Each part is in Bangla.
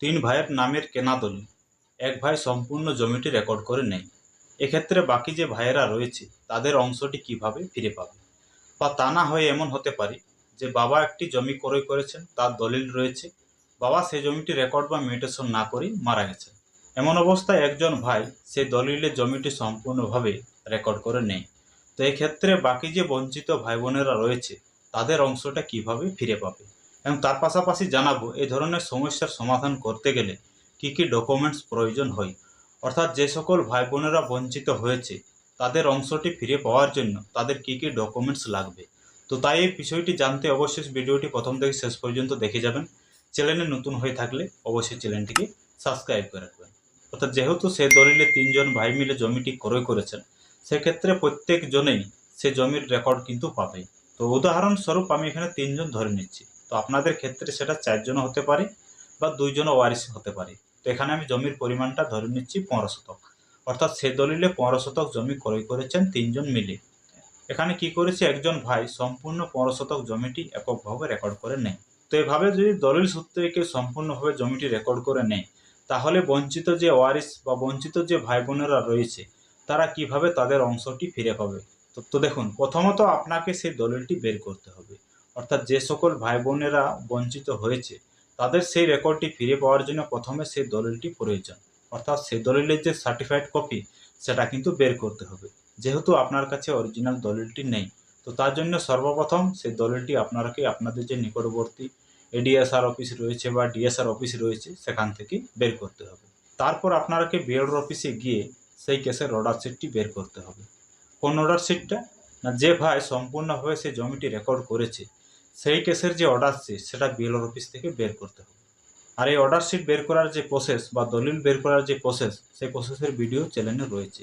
তিন ভাইয়ের নামের কেনা দলিল। এক ভাই সম্পূর্ণ জমিটি রেকর্ড করে নেয়। এক্ষেত্রে বাকি যে ভাইয়েরা রয়েছে, তাদের অংশটি কীভাবে ফিরে পাবে? বা তা না হয়ে এমন হতে পারে যে বাবা একটি জমি ক্রয় করেছেন, তার দলিল রয়েছে। বাবা সেই জমিটি রেকর্ড বা মিউটেশন না করেই মারা গেছেন। এমন অবস্থায় একজন ভাই সেই দলিলে জমিটি সম্পূর্ণভাবে রেকর্ড করে নেয়। তো এক্ষেত্রে বাকি যে বঞ্চিত ভাই বোনেরা রয়েছে, তাদের অংশটা কীভাবে ফিরে পাবে? এবং তার পাশাপাশি জানাব, এই ধরনের সমস্যার সমাধান করতে গেলে কি কি ডকুমেন্টস প্রয়োজন হয়? অর্থাৎ যে সকল ভাই বোনেরা বঞ্চিত হয়েছে, তাদের অংশটি ফিরে পাওয়ার জন্য তাদের কি কি ডকুমেন্টস লাগবে? তো তাই এই বিষয়টি জানতে অবশ্যই ভিডিওটি প্রথম থেকে শেষ পর্যন্ত দেখে যাবেন। চ্যানেলে নতুন হয়ে থাকলে অবশ্যই চ্যানেলটিকে সাবস্ক্রাইব করে রাখবেন। অর্থাৎ যেহেতু সে দলিলে তিনজন ভাই মিলে জমিটি ক্রয় করেছেন, সেক্ষেত্রে প্রত্যেকজনেই সে জমির রেকর্ড কিন্তু পাবে। তো উদাহরণস্বরূপ আমি এখানে তিনজন ধরে নিচ্ছি। তো আপনাদের ক্ষেত্রে সেটা চারজন হতে পারে বা দুইজন ওয়ারিস হতে পারে। তো এখানে আমি জমির পরিমাণটা ধরে নিচ্ছি পনেরো শতক। অর্থাৎ সে দলিলে পনেরো শতক জমি ক্রয় করেছেন তিনজন মিলে। এখানে কি করেছে? একজন ভাই সম্পূর্ণ পনেরো শতক জমিটি এককভাবে রেকর্ড করে নেয়। তো এভাবে যদি দলিল সূত্রে কেউ সম্পূর্ণভাবে জমিটি রেকর্ড করে নেয়, তাহলে বঞ্চিত যে ওয়ারিস বা বঞ্চিত যে ভাই বোনেরা রয়েছে, তারা কীভাবে তাদের অংশটি ফিরে পাবে? তো দেখুন, প্রথমত আপনাকে সেই দলিলটি বের করতে হবে। অর্থাৎ যে সকল ভাই বোনেরা বঞ্চিত হয়েছে, তাদের সেই রেকর্ডটি ফিরে পাওয়ার জন্য প্রথমে সেই দলিলটি প্রয়োজন। অর্থাৎ সেই দলিলের যে সার্টিফাইড কপি সেটা কিন্তু বের করতে হবে। যেহেতু আপনার কাছে অরিজিনাল দলিলটি নেই, তো তার জন্য সর্বপ্রথম সেই দলিলটি আপনারাকে আপনাদের যে নিকটবর্তী এডিএসআর অফিস রয়েছে বা ডিএসআর অফিস রয়েছে, সেখান থেকে বের করতে হবে। তারপর আপনারাকে বিএলওর অফিসে গিয়ে সেই কেসের অর্ডার শিটটি বের করতে হবে। কোন অর্ডার শিটটা না, যে ভাই সম্পূর্ণভাবে সেই জমিটি রেকর্ড করেছে সেই কেসের যে অর্ডার শিট সেটা বিএলওর অফিস থেকে বের করতে হবে। আর এই অর্ডার শিট বের করার যে প্রসেস বা দলিল বের করার যে প্রসেস সেই প্রসেসের ভিডিও চ্যানেলে রয়েছে।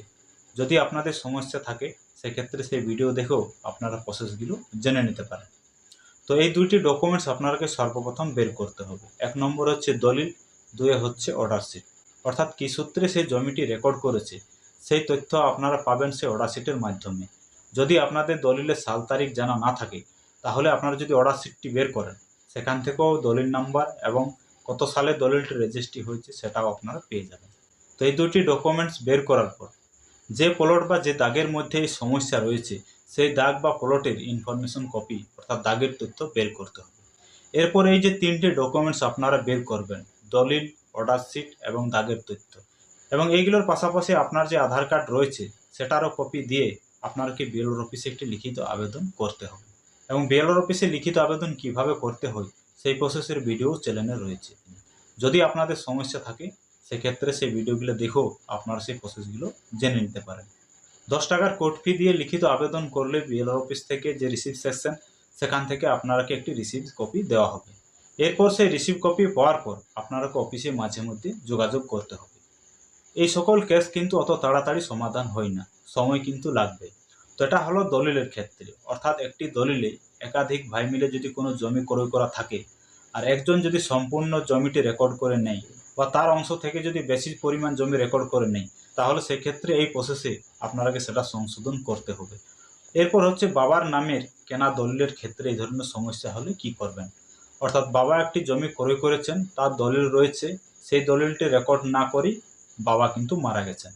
যদি আপনাদের সমস্যা থাকে, সেক্ষেত্রে সেই ভিডিও দেখেও আপনারা প্রসেসগুলো জেনে নিতে পারেন। তো এই দুইটি ডকুমেন্টস আপনাকে সর্বপ্রথম বের করতে হবে। এক নম্বর হচ্ছে দলিল, দুয়ে হচ্ছে অর্ডার শিট অর্থাৎ কী সূত্রে সেই জমিটি রেকর্ড করেছে, সেই তথ্য আপনারা পাবেন সেই অর্ডার শিটের মাধ্যমে। যদি আপনাদের দলিলের সাল তারিখ জানা না থাকে তাহলে আপনারা যদি অর্ডার শিটটি বের করেন, সেখান থেকেও দলিল নাম্বার এবং কত সালে দলিলটি রেজিস্ট্রি হয়েছে সেটাও আপনারা পেয়ে যাবেন। তো এই দুটি ডকুমেন্টস বের করার পর, যে প্লট বা যে দাগের মধ্যে এই সমস্যা রয়েছে, সেই দাগ বা প্লটের ইনফরমেশন কপি অর্থাৎ দাগের তথ্য বের করতে হবে। এরপর এই যে তিনটে ডকুমেন্টস আপনারা বের করবেন, দলিল অর্ডার শিট এবং দাগের তথ্য, এবং এইগুলোর পাশাপাশি আপনার যে আধার কার্ড রয়েছে, সেটারও কপি দিয়ে আপনাকে বিএলওর অফিসে একটি লিখিত আবেদন করতে হবে। এবং বিএলওর অফিসে লিখিত আবেদন কীভাবে করতে হয়, সেই প্রসেসের ভিডিও চ্যানেলে রয়েছে। যদি আপনাদের সমস্যা থাকে, সেক্ষেত্রে সেই ভিডিওগুলো দেখেও আপনারা সেই প্রসেসগুলো জেনে নিতে পারেন। দশ টাকার কোর্ট ফি দিয়ে লিখিত আবেদন করলে বিএলআর অফিস থেকে যে রিসিভ সেকশন সেখান থেকে আপনারাকে একটি রিসিভ কপি দেওয়া হবে। এরপর সেই রিসিভ কপি পাওয়ার পর আপনারাকে অফিসে মাঝে মধ্যে যোগাযোগ করতে হবে। এই সকল কেস কিন্তু অত তাড়াতাড়ি সমাধান হয় না, সময় কিন্তু লাগবে। এটা হলো দলিলের ক্ষেত্রে। অর্থাৎ একটি দলিলে একাধিক ভাই মিলে যদি কোনো জমি ক্রয় করা থাকে আর একজন যদি সম্পূর্ণ জমিটি রেকর্ড করে নেয় বা তার অংশ থেকে যদি বেশি পরিমাণ জমি রেকর্ড করে নেয়, তাহলে সেক্ষেত্রে এই প্রসেসে আপনারাকে সেটা সংশোধন করতে হবে। এরপর হচ্ছে বাবার নামের কেনা দলিলের ক্ষেত্রে এই ধরনের সমস্যা হলে কি করবেন? অর্থাৎ বাবা একটি জমি ক্রয় করেছেন, তার দলিল রয়েছে, সেই দলিলটি রেকর্ড না করেই বাবা কিন্তু মারা গেছেন।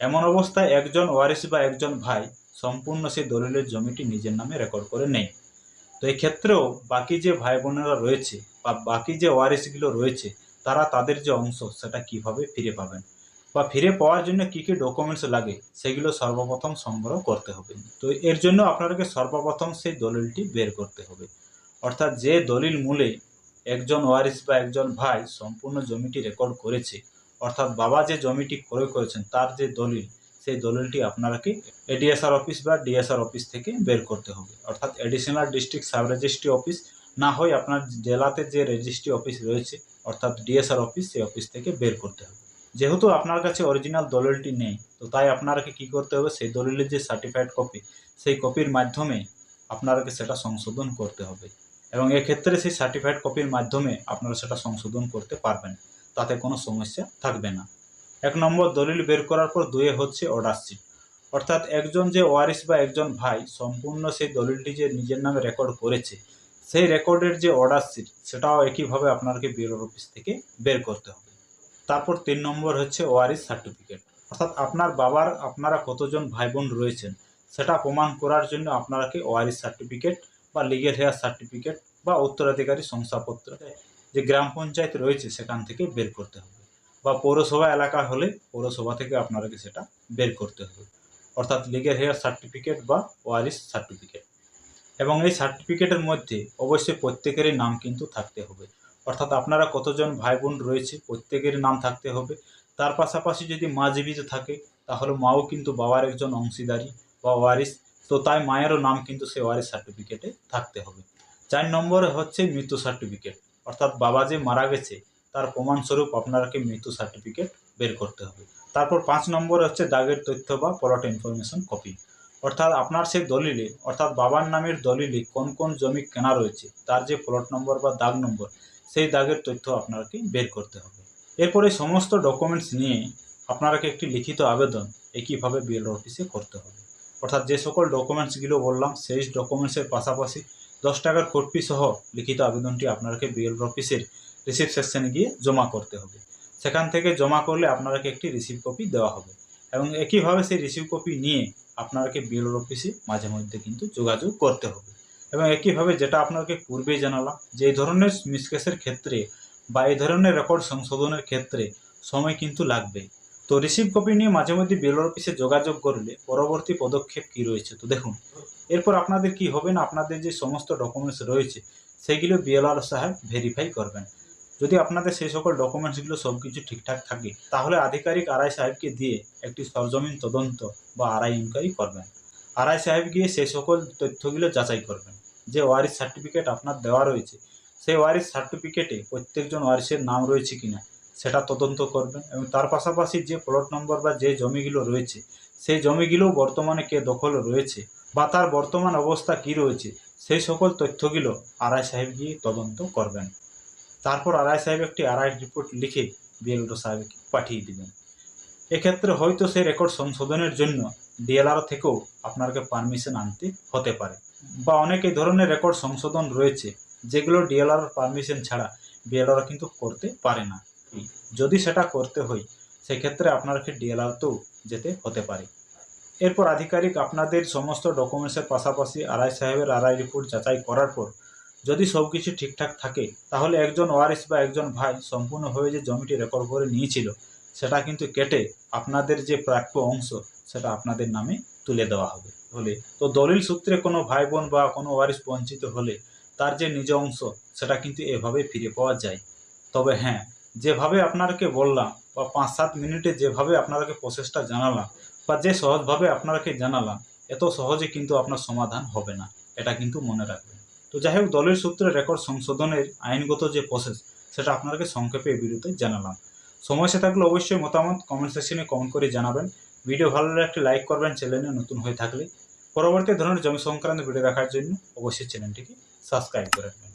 এমন অবস্থায় একজন ওয়ারিস বা একজন ভাই সম্পূর্ণ সেই দলিলের জমিটি নিজের নামে রেকর্ড করে নেয় তো এই ক্ষেত্রেও বাকি যে ভাই বোনেরা রয়েছে বা বাকি যে ওয়ারিসগুলো রয়েছে, তারা তাদের যে অংশ, সেটা কীভাবে ফিরে পাবেন? বা ফিরে পাওয়ার জন্য কী কী ডকুমেন্টস লাগে, সেগুলো সর্বপ্রথম সংগ্রহ করতে হবে। তো এর জন্য আপনাদেরকে সর্বপ্রথম সেই দলিলটি বের করতে হবে। অর্থাৎ যে দলিল মূলে একজন ওয়ারিস বা একজন ভাই সম্পূর্ণ জমিটি রেকর্ড করেছে, অর্থাৎ বাবা যে জমিটি ক্রয় করেছেন, তার যে দলিল সেই দলিলটি আপনাকে এডিএসআর অফিস বা ডিএসআর অফিস থেকে বের করতে হবে। অর্থাৎ additional district sub registry office না হয় আপনার জেলাতে যে রেজিস্ট্রি অফিস রয়েছে, অর্থাৎ ডিএসআর অফিস সেই অফিস থেকে বের করতে হবে। যেহেতু আপনার কাছে অরিজিনাল দলিলটি নেই, তো তাই আপনাকে কি করতে হবে, সেই দলিলের যে সার্টিফাইড কপি সেই কপির মাধ্যমে আপনাকে সেটা সংশোধন করতে হবে। এবং এক্ষেত্রে সেই সার্টিফাইড কপির মাধ্যমে আপনারা সেটা সংশোধন করতে পারবেন, তাতে কোনো সমস্যা থাকবে না। এক নম্বর দলিল বের করার পর দুয়ে হচ্ছে অর্ডার শিট অর্থাৎ একজন যে ওয়ারিস বা একজন ভাই সম্পূর্ণ সেই দলিলটি যে নিজের নামে রেকর্ড করেছে, সেই রেকর্ডের যে অর্ডার শিট সেটাও একইভাবে আপনাকে বিএলআর অফিস থেকে বের করতে হবে। তারপর তিন নম্বর হচ্ছে ওয়ারিস সার্টিফিকেট অর্থাৎ আপনার বাবার, আপনারা কতজন ভাই বোন রয়েছেন, সেটা প্রমাণ করার জন্য আপনাকে ওয়ারিস সার্টিফিকেট বা লিগেল হেয়ার সার্টিফিকেট বা উত্তরাধিকারী শংসাপত্র যে গ্রাম পঞ্চায়েত রয়েছে সেখান থেকে বের করতে হবে। বা পৌরসভা এলাকা হলে পৌরসভা থেকে আপনাকে সেটা বের করতে হবে। অর্থাৎ লিগেল হেয়ার সার্টিফিকেট বা ওয়ারিস সার্টিফিকেট এবং এই সার্টিফিকেটের মধ্যে অবশ্যই প্রত্যেকেরই নাম কিন্তু থাকতে হবে। অর্থাৎ আপনারা কতজন ভাই বোন রয়েছে প্রত্যেকের নাম থাকতে হবে। তার পাশাপাশি যদি মা জীবিত থাকে, তাহলে মাও কিন্তু বাবার একজন অংশীদারি বা ওয়ারিস তো তাই মায়েরও নাম কিন্তু সে ওয়ারিস সার্টিফিকেটে থাকতে হবে। চার নম্বরে হচ্ছে মৃত্যু সার্টিফিকেট অর্থাৎ বাবা যে মারা গেছে তার প্রমাণস্বরূপ আপনাকে মৃত্যু সার্টিফিকেট বের করতে হবে। তারপর পাঁচ নম্বর হচ্ছে দাগের তথ্য বা প্লট ইনফরমেশন কপি অর্থাৎ আপনার সেই দলিলে, অর্থাৎ বাবার নামের দলিলে কোন কোন জমি কেনা রয়েছে, তার যে প্লট নম্বর বা দাগ নম্বর সেই দাগের তথ্য আপনাকে বের করতে হবে। এরপরে সমস্ত ডকুমেন্টস নিয়ে আপনাকে একটি লিখিত আবেদন একইভাবে বিএল অফিসে করতে হবে। অর্থাৎ যে সকল ডকুমেন্টসগুলো বললাম, সেই ডকুমেন্টসের পাশাপাশি দশ টাকার কোটপি সহ লিখিত আবেদনটি আপনাকে বিএল অফিসের রিসিভ সেকশনে গিয়ে জমা করতে হবে। সেখান থেকে জমা করলে আপনাকে একটি রিসিভ কপি দেওয়া হবে। এবং একইভাবে সেই রিসিভ কপি নিয়ে আপনাকে বিএলওর অফিসে মাঝে মধ্যে কিন্তু যোগাযোগ করতে হবে। এবং একইভাবে যেটা আপনাকে পূর্বেই জানালাম, যে এই ধরনের মিসকেসের ক্ষেত্রে বা এই ধরনের রেকর্ড সংশোধনের ক্ষেত্রে সময় কিন্তু লাগবে। তো রিসিভ কপি নিয়ে মাঝে মধ্যে বিএলওর অফিসে যোগাযোগ করলে পরবর্তী পদক্ষেপ কি রয়েছে? তো দেখুন, এরপর আপনাদের কি হবে না? আপনাদের যে সমস্ত ডকুমেন্টস রয়েছে, সেগুলো বিএলআর সাহেব ভেরিফাই করবেন। যদি আপনাদের সেই সকল ডকুমেন্টসগুলো সব কিছু ঠিকঠাক থাকে, তাহলে আধিকারিক আরআই সাহেবকে দিয়ে একটি সরজমিন তদন্ত বা আরআই ইনকোয়ারি করবেন। আরআই সাহেব গিয়ে সেই সকল তথ্যগুলো যাচাই করবেন। যে ওয়ারিস সার্টিফিকেট আপনার দেওয়া রয়েছে, সেই ওয়ারিস সার্টিফিকেটে প্রত্যেকজন ওয়ারিসের নাম রয়েছে কিনা, সেটা তদন্ত করবেন এবং তার পাশাপাশি যে প্লট নম্বর বা যে জমিগুলো রয়েছে, সেই জমিগুলো বর্তমানে কে দখল রয়েছে বা তার বর্তমান অবস্থা কি রয়েছে, সেই সকল তথ্যগুলো আরআই সাহেব গিয়ে তদন্ত করবেন। তারপর আরআই সাহেব একটি আরআই রিপোর্ট লিখে বিএলও সাহেবকে পাঠিয়ে দিবেন এক্ষেত্রে হয়তো সেই রেকর্ড সংশোধনের জন্য ডিএলআর থেকেও আপনাকে পারমিশন আনতে হতে পারে বা অনেক এই ধরনের রেকর্ড সংশোধন রয়েছে যেগুলো ডিএলআর পারমিশন ছাড়া বিএলআর কিন্তু করতে পারে না। যদি সেটা করতে হয়, সেক্ষেত্রে আপনাকে ডিএলআরতেও যেতে হতে পারে। এরপর আধিকারিক আপনাদের সমস্ত ডকুমেন্টসের পাশাপাশি আরআই সাহেবের আরআই রিপোর্ট যাচাই করার পর যদি সব কিছু ঠিকঠাক থাকে, তাহলে একজন ওয়ারিস বা একজন ভাই সম্পূর্ণভাবে যে জমিটি রেকর্ড করে নিয়েছিল, সেটা কিন্তু কেটে আপনাদের যে প্রাপ্য অংশ, সেটা আপনাদের নামে তুলে দেওয়া হবে। হলে তো দলিল সূত্রে কোনো ভাই বোন বা কোনো ওয়ারিস বঞ্চিত হলে তার যে নিজ অংশ, সেটা কিন্তু এভাবে ফিরে পাওয়া যায়। তবে হ্যাঁ যেভাবে আপনাকে বললাম বা পাঁচ সাত মিনিটে যেভাবে আপনাকে প্রসেসটা জানালাম বা যে সহজভাবে আপনাকে জানালাম, এত সহজে কিন্তু আপনার সমাধান হবে না। এটা কিন্তু মনে রাখবেন। তো যাই হোক দলের সূত্রে রেকর্ড সংশোধনের আইনগত যে প্রসেস সেটা আপনাকে সংক্ষেপে এই ভিডিওতে জানালাম। সমস্যা থাকলে অবশ্যই মতামত কমেন্ট সেকশনে কমেন্ট করে জানাবেন। ভিডিও ভালো লাগলে একটি লাইক করবেন চ্যানেলে নতুন হয়ে থাকলে। পরবর্তী ধরনের জমি সংক্রান্ত ভিডিও দেখার জন্য অবশ্যই চ্যানেলটিকে সাবস্ক্রাইব করে রাখবেন।